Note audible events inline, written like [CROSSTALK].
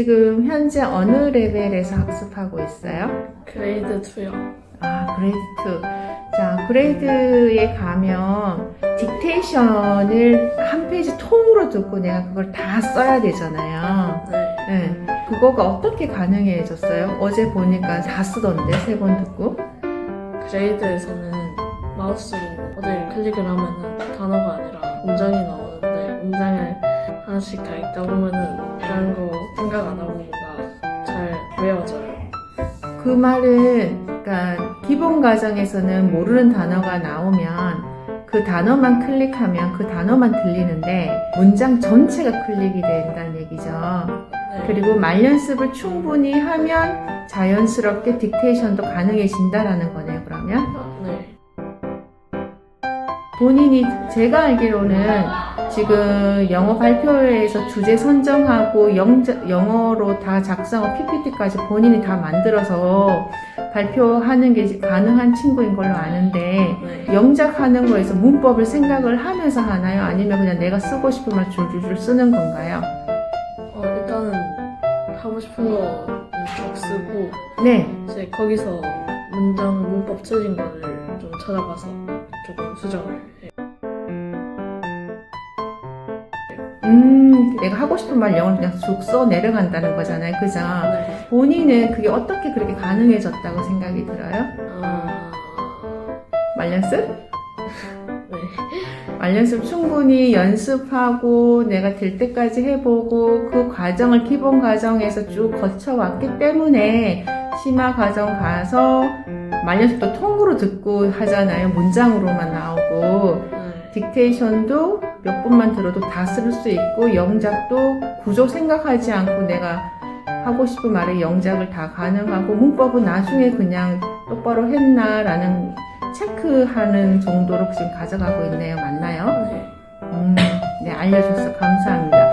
지금 현재 어느 레벨에서 학습하고 있어요? 그레이드 2요. 아, 그레이드 2. 자, 그레이드에 가면 딕테이션을 한 페이지 통으로 듣고 내가 그걸 다 써야 되잖아요. 네. 네. 그거가 어떻게 가능해졌어요? 어제 보니까 다 쓰던데, 세 번 듣고. 그레이드에서는 마우스로 어디를 클릭을 하면은 단어가 아니라 문장이 나오는데 문장을 하나씩 다 읽다 보면은 다른 거 생각 안 하고 뭔가 잘 외워져요. 그 말은, 그러니까, 기본 과정에서는 모르는 단어가 나오면 그 단어만 클릭하면 그 단어만 들리는데 문장 전체가 클릭이 된다는 얘기죠. 네. 그리고 말 연습을 충분히 하면 자연스럽게 딕테이션도 가능해진다라는 거네요, 그러면. 네. 본인이, 제가 알기로는 지금 영어 발표회에서 주제 선정하고 영, 영어로 다 작성하고 PPT까지 본인이 다 만들어서 발표하는 게 가능한 친구인 걸로 아는데, 네. 영작하는 거에서 문법을 생각을 하면서 하나요? 아니면 그냥 내가 쓰고 싶은 말 줄줄줄 쓰는 건가요? 어, 일단은 하고 싶은 거쭉 쓰고 네. 이제 거기서 문장 문법 틀린 거를 좀 찾아봐서 조금 수정을 해요. 음, 내가 하고 싶은 말 영어로 그냥 쭉 써 내려간다는 거잖아요. 그죠? 네. 본인은 그게 어떻게 그렇게 가능해졌다고 생각이 들어요? 아, 말 연습? [LAUGHS] 네. 말 연습 충분히 연습하고 내가 될 때까지 해보고 그 과정을 기본 과정에서 쭉 거쳐왔기 때문에 심화 과정 가서 말 연습도 통으로 듣고 하잖아요. 문장으로만 나오고. 네. 딕테이션도 몇 번만 들어도 다 쓸 수 있고 영작도 구조 생각하지 않고 내가 하고 싶은 말에 영작을 다 가능하고 문법은 나중에 그냥 똑바로 했나라는 체크하는 정도로 지금 가져가고 있네요. 맞나요? 네. 음, 네, 알려줘서 감사합니다.